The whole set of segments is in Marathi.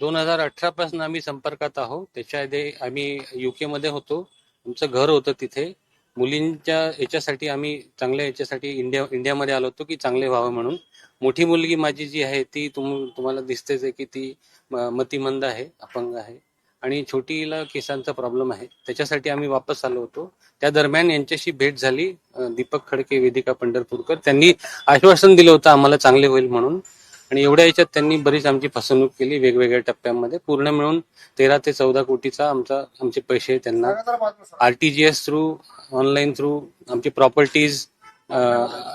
दोन हजार अठरा पासून आम्ही संपर्कात आहोत त्याच्या आधी आम्ही युके मध्ये होतो. आमचं घर होतं तिथे. मुलींच्या याच्यासाठी आम्ही चांगल्या याच्यासाठी इंडिया इंडियामध्ये आलो होतो की चांगले व्हावं म्हणून. मोठी मुलगी माझी जी आहे ती तुम तुम्हाला दिसतेच आहे की ती मतिमंद आहे अपंग आहे. आणि छोटीला केसांचा प्रॉब्लेम आहे. त्याच्यासाठी आम्ही वापस आलो होतो. त्या दरम्यान यांच्याशी भेट झाली. दीपक खडके वेदिका पंढरपूरकर. त्यांनी आश्वासन दिलं होतं आम्हाला चांगले होईल म्हणून. आणि एवढ्या याच्यात त्यांनी बरीच आमची फसवणूक केली वेगवेगळ्या टप्प्यांमध्ये. पूर्ण मिळून तेरा ते चौदा कोटीचा आमचा आमचे पैसे त्यांना आरटीजीएस थ्रू ऑनलाईन थ्रू आमची properties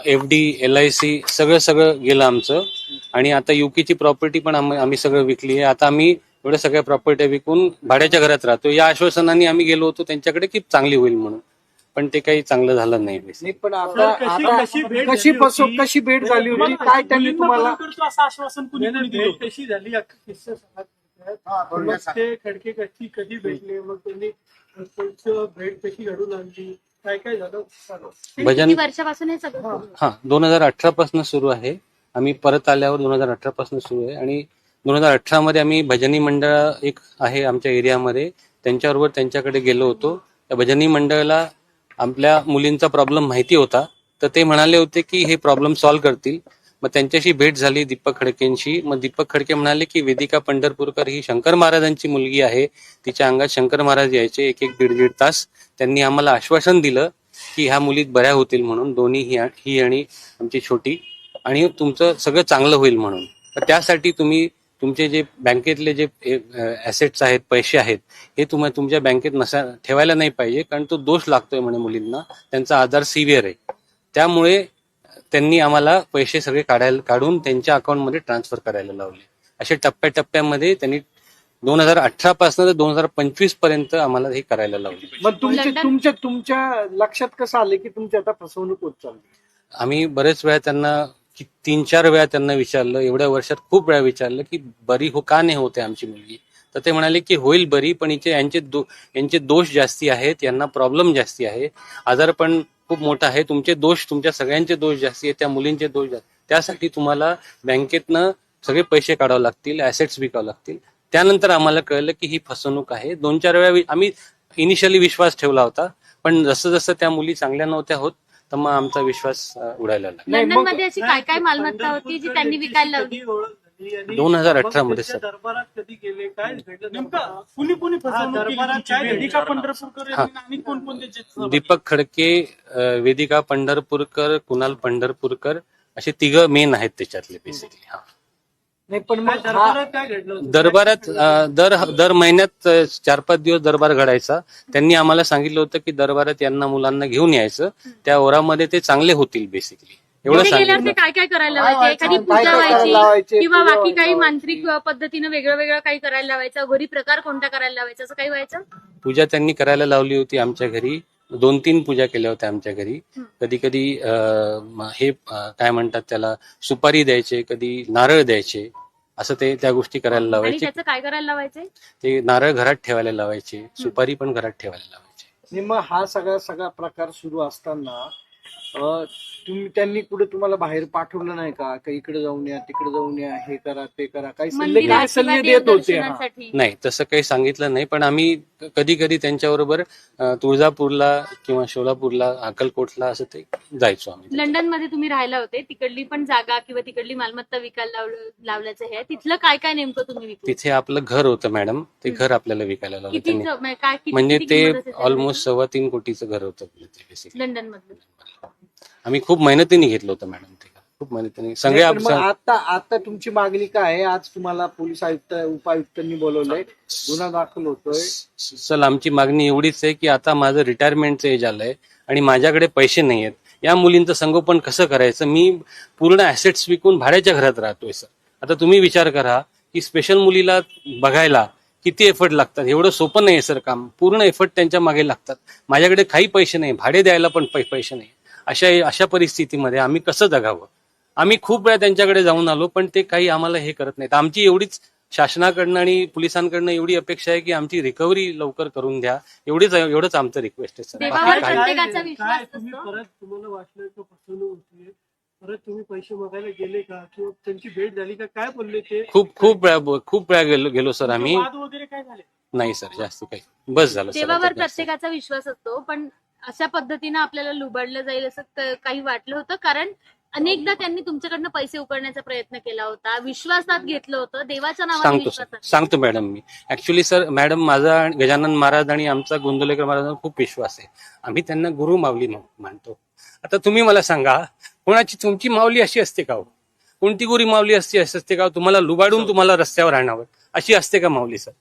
F D L I C सगळं सगळं गेलं आमचं. आणि आता युकेची प्रॉपर्टी पण आम्ही सगळं विकली आहे. आता आम्ही एवढ्या सगळ्या प्रॉपर्टी विकून भाड्याच्या घरात राहतो. या आश्वासनाने आम्ही गेलो होतो त्यांच्याकडे की चांगली होईल म्हणून. पण ते काही चांगलं झालं नाही नाही पण आता कशी- कशी भेट कशी झाली फसव होती? कशी भेट झाली होती? काय त्यांनी तुम्हाला असं आश्वासन कुणी कुणी दिलं? होतं? कशी झाली? अख्खा किस्सा सांगा. मग ते खडके कशी कधी भेटले? मग त्यांनी त्यांचं भेट कशी घडून आणली? काय काय झालं? सांगा. आणि भजन- किती वर्षापासून हे सगळं? हा. दोन हजार अठरा पासून सुरू आहे. आम्ही परत आल्यावर दोन हजार अठरा पासून सुरू आहे. आणि दोन हजार अठरा मध्ये आम्ही भजनी मंडळ एक आहे आमच्या एरियामध्ये. त्यांच्याबरोबर त्यांच्याकडे गेलो होतो. त्या भजनी मंडळाला आपल्या मुलींचा प्रॉब्लेम माहिती होता. तर ते म्हणाले होते की हे प्रॉब्लेम सॉल्व्ह करतील. मग त्यांच्याशी भेट झाली दीपक खडकेंशी. मग दीपक खडके म्हणाले की वेदिका पंढरपूरकर ही शंकर महाराजांची मुलगी आहे. तिच्या अंगात शंकर महाराज यायचे एक एक दीड दीड तास. त्यांनी आम्हाला आश्वासन दिलं की ह्या मुलीत बऱ्या होतील म्हणून. दोन्ही ही ही आणि आमची छोटी. आणि तुमचं सगळं चांगलं होईल म्हणून. तर त्यासाठी तुम्ही तुमचे जे बँकेतले जे ऍसेट्स आहेत पैसे आहेत हे तुम्हाला तुमच्या बँकेत नसा ठेवायला नाही पाहिजे कारण तो दोष लागतोय म्हणे मुलींना. त्यांचा आजार सिव्हिअर आहे. त्यामुळे त्यांनी आम्हाला पैसे सगळे काढायला काढून त्यांच्या अकाउंटमध्ये ट्रान्सफर करायला लावले. असे टप्प्याटप्प्यामध्ये त्यांनी दोन हजार अठरा पासून तर दोन हजार पंचवीसपर्यंत आम्हाला हे करायला लावले. मग तुमचे तुमच्या तुमच्या लक्षात कसं आलं की तुमची आता फसवणूक होत चालली? आम्ही बरेच वेळा त्यांना की तीन चार वेळा त्यांना विचारलं एवढ्या वर्षात खूप वेळा विचारलं की बरी हो का नाही होते आमची मुलगी? तर ते म्हणाले की होईल बरी पण हिचे यांचे दो यांचे दोष जास्ती आहेत यांना प्रॉब्लेम जास्ती आहे. आजार पण खूप मोठा आहे. तुमचे दोष तुमच्या सगळ्यांचे दोष जास्ती आहेत त्या मुलींचे दोष जास्त त्यासाठी तुम्हाला बँकेतनं सगळे पैसे काढावे लागतील ऍसेट्स विकावे लागतील. त्यानंतर आम्हाला कळलं की ही फसवणूक आहे. दोन चार वेळा आम्ही इनिशियली विश्वास ठेवला होता पण जसं जसं त्या मुली चांगल्या नव्हत्या होत तर मग आमचा विश्वास अं, उडायला लागला. नाही, लंडन मग- मध्ये अशी काय काय मालमत्ता होती जी त्यांनी विकायला लावली? कधी ओळख झाली आणि 2018 मध्ये, सर. त्याच्या दरबारात कधी गेले काय घडलं नेमकं? कुणी कुणी फसवणूक केली तुमची? वेदिका पंढरपूरकर यांनी आणि कोण कोण त्याचे दीपक खडके अं, वेदिका पंढरपूरकर कुणाल पंढरपूरकर असे तिघ मेन आहेत त्याच्यातले बेसिकली हा. नाही पण काय मग हा दरबारात काय घडलं होतं? दरबारात अं, दर दर महिन्यात चार पाच दिवस दरबार घडायचा. त्यांनी आम्हाला सांगितलं होतं की दरबारात यांना मुलांना घेऊन यायचं. त्या ओरामध्ये ते चांगले होतील बेसिकली एवढं तिथे गेल्यावर ते सांगितलं. काय काय करायला लावायचे? एखादी काय- पूजा काय करायला व्हायची किंवा पूजा बाकी काही व्हायची. मांत्रिक पद्धतीनं वेगळं वेगळं काही करायला लावायचं? घरी प्रकार कोणता करायला लावायचा? असं काही व्हायचं? पूजा त्यांनी करायला लावली होती आमच्या घरी. दोन तीन पूजा केल्या होत्या आमच्या घरी. हं. कधी कधी हे अं, काय म्हणतात त्याला सुपारी द्यायचे कधी नारळ द्यायचे. असं ते त्या गोष्टी करायला आणि लावायचे. त्याचं काय करायला लावायचे? ते नारळ घरात ठेवायला लावायचे सुपारी पण घरात ठेवायला लावायचे. आणि मग हा सगळा सगळा प्रकार सुरू असताना तुम्ही त्यांनी कुठे तुम्हाला बाहेर पाठवलं नाही का? का इकडे जाऊन या तिकडे जाऊन या हे करा ते करा? काही सल्ले काय देत होते हा. नाही तसं काही सांगितलं नाही पण आम्ही कधी कधी त्यांच्याबरोबर अं, तुळजापूरला किंवा सोलापूरला अक्कलकोटला असं ते जायचो आम्ही लंडनमध्ये तुम्ही राहायला होते तिकडली पण जागा किंवा तिकडली मालमत्ता विकायला लावलं लावल्याचं हे. आहे. तिथलं काय काय नेमकं तुम्ही विकलं? तिथे आपलं घर होतं मॅडम. ते घर आपल्याला विकायला लावलं किती त्यांनी. ज- म्हणजे काय किती- म्हणजे किती ते किंमत असेल त्याची? ऑलमोस्ट सव्वा तीन कोटीचं घर होतं आपलं ते basically. लंडन मधलं आम्ही खूप मेहनतीने घेतलं होतं मॅडम ते. खूप मेहनतीने. सगळे नाही, पण मग आप- आता आता तुमची मागणी काय आहे? आज तुम्हाला पोलीस आयुक्त उपायुक्तांनी बोलवलंय. गुन्हा दाखल होतोय. चल आमची मागणी एवढीच आहे की आता माझं रिटायरमेंटचं एज आलंय आणि माझ्याकडे पैसे नाही आहेत. या मुलींचं संगोपन कसं करायचं? मी पूर्ण ऍसेट्स विकून भाड्याच्या घरात राहतोय सर. आता तुम्ही विचार करा की स्पेशल मुलीला बघायला किती एफर्ट लागतात? एवढं सोपं नाही सर काम. पूर्ण एफर्ट त्यांच्या मागे लागतात. माझ्याकडे काही पैसे नाही. भाडे द्यायला पण पै- पैसे नाही. अशा अशा परिस्थितीमध्ये आम्ही कसं जगावं? आम्ही खूप वेळा त्यांच्याकडे जाऊन आलो पण ते काही आम्हाला हे करत नाहीत. आमची एवढीच शासनाकडनं आणि पोलिसांकडनं एवढी अपेक्षा आहे की आमची रिकव्हरी लवकर करून द्या. एवढीच एवढंच आमचं रिक्वेस्ट आहे. परत तुम्ही पैसे मागायला गेले का? किंवा त्यांची भेट झाली का? काय बोलले ते? खूप खूप वेळा खूप वेळा गेलो गेलो सर. आम्ही वगैरे काय झाले? नाही सर. जास्त काही. बस झालं देवावर. प्रत्येकाचा विश्वास असतो पण अशा पद्धतीनं आपल्याला लुबाडलं जाईल असं काही वाटलं होतं. कारण अनेकदा त्यांनी तुमच्याकडनं पैसे उकळण्याचा प्रयत्न केला होता. विश्वासात घेतलं होतं. देवाच्या नावाने सांगतो सर. विश्वासात सांगतो मॅडम मी. ऍक्च्युली सर मॅडम माझा आणि गजानन महाराज आणि आमचा गोंदवलेकर महाराजांना खूप विश्वास आहे. आम्ही त्यांना गुरु माऊली मा- मानतो. आता तुम्ही मला सांगा कोणाची तुमची माऊली अशी असते का हो? कोणती गुरी माऊली असते अशी असते का तुम्हाला लुबाडून तुम्हाला रस्त्यावर आणावं. अशी असते का माऊली सर?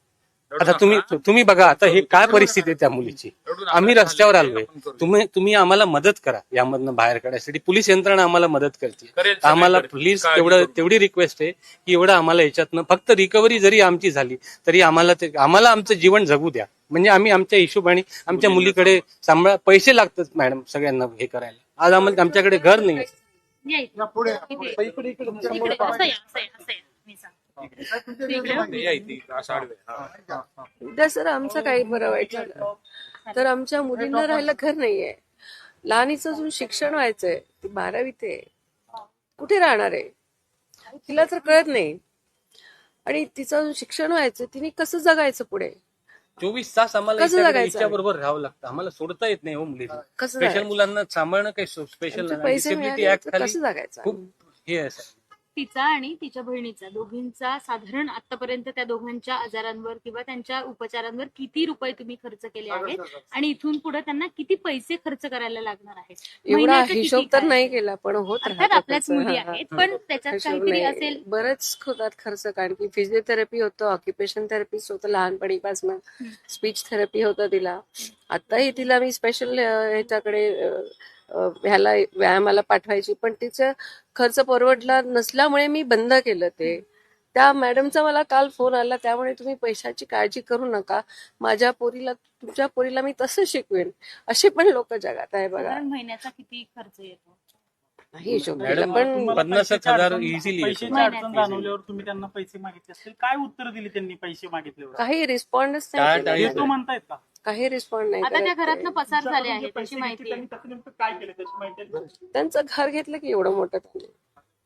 आता तुम्ही तुम्ही बघा आता हे काय परिस्थिती आहे त्या मुलीची? आम्ही रस्त्यावर आलोय. तुम्ही तुम्ही आम्हाला मदत करा. यामधनं बाहेर काढण्यासाठी पोलीस यंत्रणा आम्हाला मदत करते. आम्हाला प्लीज तेवढं तेवढी रिक्वेस्ट आहे की एवढं आम्हाला याच्यातनं फक्त रिकव्हरी जरी आमची झाली तरी आम्हाला ते आम्हाला आमचं जीवन जगू द्या. म्हणजे आम्ही आमच्या हिशोबाने आमच्या मुलीकडे सांभाळ. पैसे लागतात मॅडम सगळ्यांना हे करायला. आज आम्हाला आमच्याकडे घर नाही असं असं असं. उद्या सर आमचं काही बरं वाईट झालं. तर आमच्या मुलींना राहायला घर नाहीये. लहानीचं अजून शिक्षण व्हायचंय ती बारावीत आहे कुठे राहणार आहे? तिला तर कळत नाही. आणि तिचं अजून शिक्षण व्हायचं तिने कसं जगायचं पुढे? चोवीस तास आम्हाला कसं जगायचं? हिच्या बरोबर राहावं लागतं. आम्हाला सोडता येत नाही हो मुलीला कसं स्पेशल? मुलांना सांभाळणं काही स्पेशल खूप हे आहे सर. तिचा आणि तिच्या बहिणीचा दोघींचा साधारण आतापर्यंत त्या दोघांच्या आजारांवर किंवा त्यांच्या उपचारांवर किती रुपये तुम्ही खर्च केले आहेत आणि इथून पुढे त्यांना किती पैसे खर्च करायला लागणार आहेत हिशोब तर? नाही केला पण होत अर्थात आपल्याच. मुली. आहेत पण त्याच्यात काहीतरी. असेल बरंच होतात खर्च कारण की फिजिओथेरपी होतं ऑक्युपेशन थेरपिस्ट होतं लहानपणीपासून स्पीच थेरपी होतं तिला आताही तिला मी स्पेशल ह्याच्याकडे ह्याला व्यायामाला पाठवायची. पण तिचं खर्च परवडला नसल्यामुळे मी बंद केलं ते. त्या मॅडमचा मला काल फोन आला. त्यामुळे तुम्ही पैशाची काळजी करू नका. माझ्या पोरीला तुमच्या पोरीला मी तसं शिकवेन. असे पण लोक जगात आहे बघा. महिन्याचा किती खर्च येतो? नाही हिशोब मॅडम, केला पण तुम्हाला पन्नास पैशाची हजार अडचण- easily पैशाची येतो. अडचण महिन्यात. जाणवल्यावर तुम्ही त्यांना पैसे मागितले असतील काय उत्तर दिली त्यांनी पैसे मागितल्यावर काही रिस्पॉन्डच नाही केला. म्हणतायत का काही रिस्पॉन्ड नाही आता त्या करत ते. घरातनं पसार झाले तुमच्याकडून आहेत जे त्याची पैसे माहिती घेतले, आहे त्यांनी नेमकं काय केलं त्याची माहिती आहे? त्यांचं घर घेतलं की एवढं मोठं त्यांनी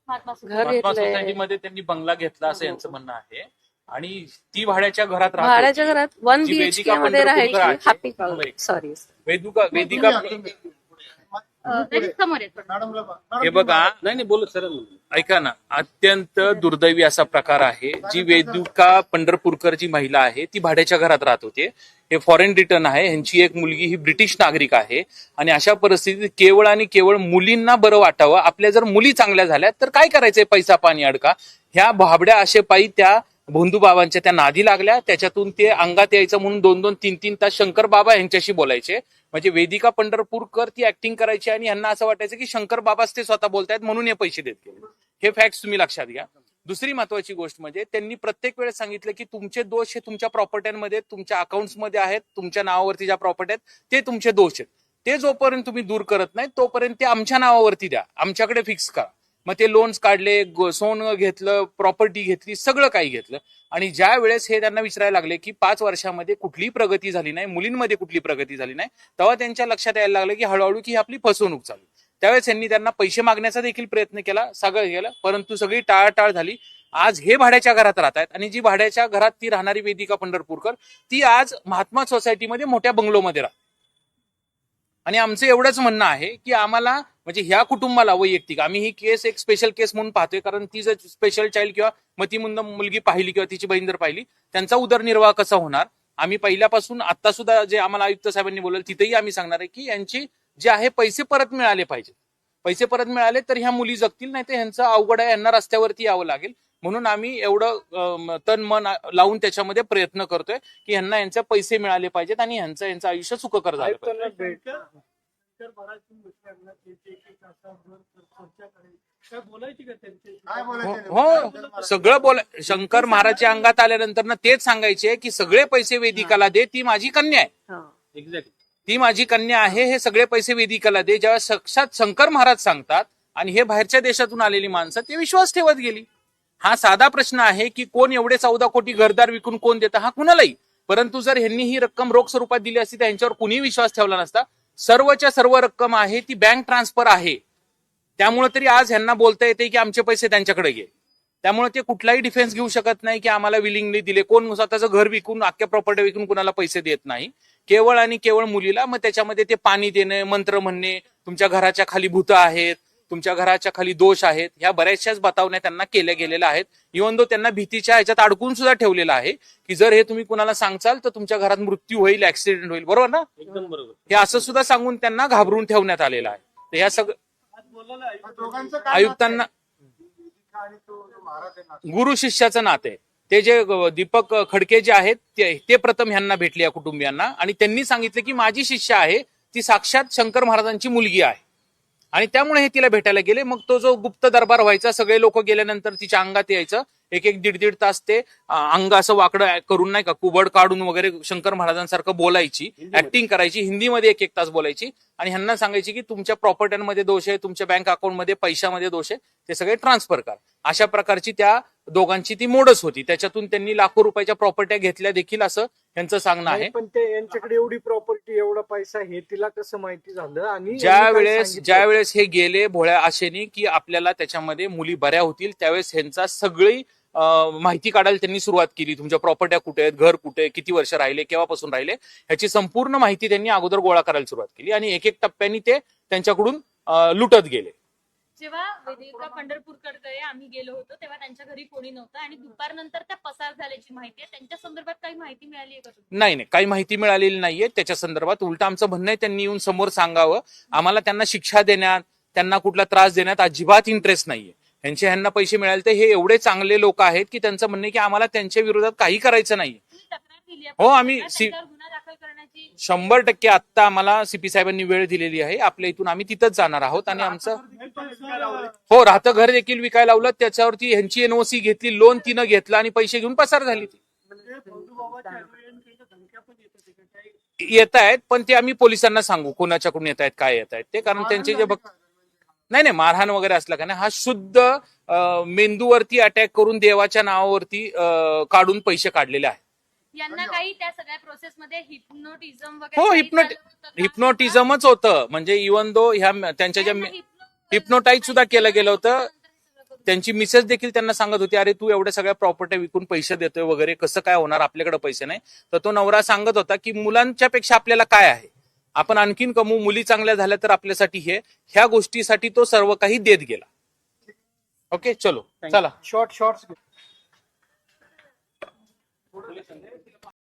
महात्मा फुले. घर महात्मा घेतलंय सोसायटीमध्ये त्यांनी बंगला घेतला असं यांचं म्हणणं आहे आणि ती भाड्याच्या घरात राहते भाड्याच्या घरात वन जी बीएचके मध्ये पंढरपूरकर राहायची आहे. हॅपी मुंबई. सॉरी वेदिका वेदिका समोर हे बघा. नाही नाही बोलू सर ऐका ना अत्यंत दुर्दैवी असा प्रकार आहे जी वेदिका पंढरपूरकर जी महिला आहे ती भाड्याच्या घरात राहत होते. हे फॉरेन रिटर्न आहे यांची एक मुलगी ही ब्रिटिश नागरिक आहे. आणि अशा परिस्थितीत केवळ आणि केवळ मुलींना बरं वाटावं. आपल्या जर मुली चांगल्या झाल्या तर काय करायचंय पैसा पाणी अडका? ह्या भाबड्या आशेपायी त्या भोंदू बाबांच्या त्या नादी लागल्या. त्याच्यातून ते अंगात यायचं म्हणून दोन दोन तीन तीन तास शंकर बाबा यांच्याशी बोलायचे. म्हणजे वेदिका पंढरपूरकर ती ऍक्टिंग करायची आणि यांना असं वाटायचं की शंकर बाबाच ते स्वतः बोलतायत म्हणून हे पैसे देत गेले. हे फॅक्ट तुम्ही लक्षात घ्या. दुसरी महत्वाची गोष्ट म्हणजे त्यांनी प्रत्येक वेळेस सांगितलं की तुमचे दोष हे तुमच्या प्रॉपर्ट्यांमध्ये तुमच्या अकाउंट्समध्ये आहेत तुमच्या नावावरती ज्या प्रॉपर्टी आहेत ते तुमचे दोष आहेत. ते जोपर्यंत तुम्ही दूर करत नाही तोपर्यंत ते आमच्या नावावरती द्या. आमच्याकडे फिक्स करा. मग ते लोन्स काढले सोनं घेतलं प्रॉपर्टी घेतली सगळं काही घेतलं. आणि ज्या वेळेस हे त्यांना विचारायला लागले की पाच वर्षामध्ये कुठली प्रगती झाली नाही मुलींमध्ये कुठली प्रगती झाली नाही तेव्हा त्यांच्या लक्षात यायला लागलं की हळूहळू की आपली फसवणूक चालू. त्यावेळेस यांनी त्यांना पैसे मागण्याचा देखील प्रयत्न केला सगळं केलं परंतु सगळी टाळाटाळ झाली. आज हे भाड्याच्या घरात राहत आहेत आणि जी भाड्याच्या घरात ती राहणारी वेदिका पंढरपूरकर ती आज महात्मा सोसायटीमध्ये मोठ्या बंगलोमध्ये राहते. आणि आमचं एवढंच म्हणणं आहे की आम्हाला म्हणजे ह्या कुटुंबाला वैयक्तिक. आम्ही ही केस एक स्पेशल केस म्हणून पाहतोय कारण ती जर स्पेशल चाइल्ड किंवा मतिमंद मुलगी पाहिली किंवा तिची बहीण जर पाहिली त्यांचा उदरनिर्वाह कसा होणार? आम्ही पहिल्यापासून आता सुद्धा जे आम्हाला आयुक्त साहेबांनी बोललं तिथेही आम्ही सांगणार आहे की यांची जे आहे पैसे परत मिळाले पाहिजेत पैसे परत मिळाले तर ह्या मुली जगतील नाही तर ह्यांचं अवघड आहे यांना रस्त्यावरती यावं लागेल. म्हणून आम्ही एवढं तन मन लावून त्याच्यामध्ये प्रयत्न करतोय की ह्यांना यांचे पैसे मिळाले पाहिजेत आणि ह्यांचं यांचं आयुष्य सुखकर झालं का त्यांच्याशी? हो सगळं बोल शंकर महाराजच्या अंगात आल्यानंतर ना तेच सांगायचे की सगळे पैसे वेदिकाला दे ती माझी कन्या आहे. हा. एक्झॅक्टली ती माझी कन्या आहे हे सगळे पैसे वेदिकाला दे. जेव्हा साक्षात शंकर महाराज सांगतात आणि हे बाहेरच्या देशातून आलेली माणसं ते विश्वास ठेवत गेली. हा साधा प्रश्न आहे की कोण एवढे चौदा कोटी घरदार विकून कोण देतं हा कुणालाही. परंतु जर ह्यांनी ही रक्कम रोख स्वरूपात दिली असती तर यांच्यावर कुणीही विश्वास ठेवला नसता. सर्वच्या सर्व रक्कम आहे ती बँक ट्रान्सफर आहे. त्यामुळे तरी आज ह्यांना बोलता येते की आमचे पैसे त्यांच्याकडे घे. त्यामुळे ते कुठलाही डिफेन्स घेऊ शकत नाही की आम्हाला विलिंगली दिले. कोण स्वतःचं घर विकून अख्ख्या प्रॉपर्टी विकून कुणाला पैसे देत नाही. केवळ आणि केवळ मुलीला मग त्याच्यामध्ये ते पाणी देणे मंत्र म्हणणे तुमच्या घराच्या खाली भूत आहेत. तुमच्या घराच्या खाली दोष आहेत ह्या बऱ्याचशाच बतावण्या त्यांना केल्या गेलेल्या आहेत. इव्हन दो त्यांना भीतीच्या ह्याच्यात अडकून सुद्धा ठेवलेलं आहे की जर हे तुम्ही कुणाला सांगचाल तर तुमच्या घरात मृत्यू होईल ऍक्सिडेंट होईल. बरोबर ना? एकदम बरोबर. हे असं सुद्धा सांगून त्यांना घाबरून ठेवण्यात आलेलं आहे. तर ह्या सगळं आज बोलायला आयुक्त- दोघांचं काय आयुक्तांना आणि तो जो महाराज आहे ना गुरु शिष्याचं नाते आहे. ते जे दीपक खडके जे आहेत ते ते प्रथम ह्यांना भेटले या कुटुंबियांना. आणि त्यांनी सांगितलं की माझी शिष्य आहे ती साक्षात शंकर महाराजांची मुलगी आहे. आणि त्यामुळे हे तिला भेटायला गेले. मग तो जो गुप्त दरबार व्हायचा सगळे लोक गेल्यानंतर तिच्या अंगात यायचं. एक एक दीड दीड तास ते अंग असं वाकडं करून नाही का कुबड काढून वगैरे शंकर महाराजांसारखं बोलायची ऍक्टिंग करायची हिंदीमध्ये एक एक तास बोलायची. आणि ह्यांना सांगायची की तुमच्या प्रॉपर्ट्यांमध्ये दोष आहे तुमच्या बँक अकाउंटमध्ये पैशामध्ये दोष आहे ते सगळे ट्रान्सफर करा. अशा प्रकारची त्या दोघांची ती मोडच होती. त्याच्यातून त्यांनी लाखो रुपयाच्या प्रॉपर्ट्या घेतल्या देखील असं यांचं सांगणं आहे. पण ते यांच्याकडे एवढी प्रॉपर्टी एवढा पैसा हे तिला कसं माहिती झालं? आणि ज्या वेळेस? ज्या वेळेस हे गेले भोळ्या आशेने की आपल्याला त्याच्यामध्ये मुली बऱ्या होतील त्यावेळेस ह्यांचा सगळी माहिती काढायला त्यांनी सुरुवात केली. तुमच्या प्रॉपर्ट्या कुठे आहेत घर कुठे किती वर्ष राहिले केव्हापासून राहिले ह्याची संपूर्ण माहिती त्यांनी अगोदर गोळा करायला सुरुवात केली आणि एक एक टप्प्यांनी ते त्यांच्याकडून लुटत गेले. जेव्हा वेदिका पंढरपूरकडे आम्ही गेलो होतो तेव्हा त्यांच्या घरी कोणी नव्हतं आणि दुपारनंतर त्या पसार झाल्याची माहिती आहे. त्यांच्या संदर्भात काही माहिती मिळाली आहे का नाही नाही. काही माहिती मिळालेली नाहीये. त्याच्या संदर्भात उलट आमचं म्हणणं आहे त्यांनी येऊन समोर सांगावं. आम्हाला त्यांना शिक्षा देण्यात त्यांना कुठला त्रास देण्यात अजिबात इंटरेस्ट नाहीये. यांचे ह्यांना पैसे मिळाले तर हे एवढे चांगले लोक आहेत की त्यांचं म्हणणं की आम्हाला त्यांच्या विरोधात काही करायचं नाहीये. आहे हो, आम्ही आता सी- त्यांच्यावर गुन्हा दाखल करण्याची शंभर टक्के आत्ता आम्हाला सीपी साहेबांनी वेळ दिलेली आहे. आपल्या इथून आम्ही तिथंच जाणार आहोत आणि आमचं हो राहतं घर देखील विकायला लावलं. त्याच्यावरती ह्यांची एनओसी घेतली लोन तिनं घेतलं आणि पैसे घेऊन पसार झाली. ती म्हणजे येत आहेत पण ते आम्ही पोलिसांना सांगू कोणाच्याकडून येत आहेत काय येत आहेत. ते कारण त्यांचे जे बघ नाही नाही मारहाण वगैरे असला का नाही. हा शुद्ध अं, मेंदूवरती अटॅक करून देवाच्या नावावरती अं, काढून पैसे काढलेले आहेत. यांना काही त्या सगळ्या प्रोसेस मध्ये हिप्नोटिझम वगैरे हो काही हिप्नोट झालं होतं का? हिप्नोटिझमच होतं. म्हणजे इवन दो ह्या त्यांच्या ज्या त्यांना hypnotize सुद्धा केलं गेलं होतं. त्यांची मिसेस देखील त्यांना सांगत होती अरे तू एवढ्या सगळ्या प्रॉपर्टी विकून पैसे देतोय वगैरे कसं काय होणार? आपल्याकडे पैसे नाही. तर तो नवरा सांगत होता की मुलांच्या पेक्षा आपल्याला काय आहे? आपण आणखीन कमवू मुली चांगल्या झाल्या तर आपल्यासाठी हे. ह्या गोष्टीसाठी तो सर्व काही देत गेला. ओके चलो चला. शॉर्ट शॉर्ट्स पोलिसांनी